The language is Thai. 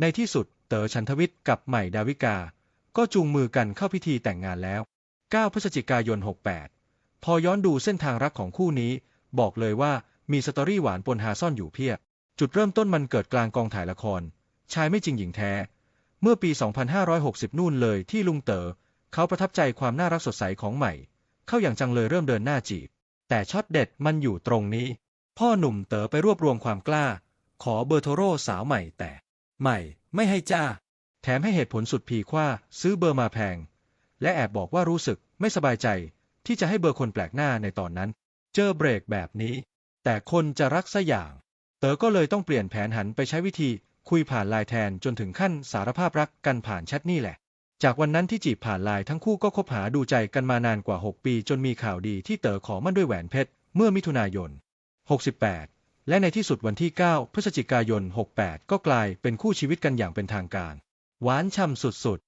ในที่สุดเต๋อชันทวิทย์กับใหม่ดาวิกา ก็จูงมือกันเข้าพิธีแต่งงานแล้ว 9 พฤศจิกายน 68 พอย้อนดูเส้นทางรักของคู่นี้ บอกเลยว่ามีสตอรี่หวานปนหาซ่อนอยู่เพียบ จุดเริ่มต้นมันเกิดกลางกองถ่ายละคร ชายไม่จริงหญิงแท้ เมื่อปี 2560 นู่นเลยที่ลุงเต๋อเขาประทับใจความน่ารักสดใสของใหม่ เข้าอย่างจังเลยเริ่มเดินหน้าจีบ แต่ช็อตเด็ดมันอยู่ตรงนี้ พ่อหนุ่มเต๋อไปรวบรวมความกล้า ขอเบอร์โทรสาวใหม่แต่ ใหม่ ไม่ให้จ้า แถมให้เหตุผลสุดผีคว้าซื้อเบอร์มาแพง และแอบบอกว่ารู้สึกไม่สบายใจ ที่จะให้เบอร์คนแปลกหน้าในตอนนั้น เจอเบรกแบบนี้ แต่คนจะรักซะอย่าง เต๋อก็เลยต้องเปลี่ยนแผนหันไปใช้วิธีคุยผ่านไลน์แทนจนถึงขั้นสารภาพรักกันผ่านแชทนี่แหละ จากวันนั้นที่จีบผ่านไลน์ทั้งคู่ก็คบหาดูใจกันมานานกว่า 6 ปี จนมีข่าวดีที่เต๋อขอมั่นด้วยแหวนเพชรเมื่อมิถุนายน 68 และในที่สุดวันที่ 9 พฤศจิกายน 68 ก็กลายเป็นคู่ชีวิตกันอย่างเป็นทางการ หวานช่ำสุด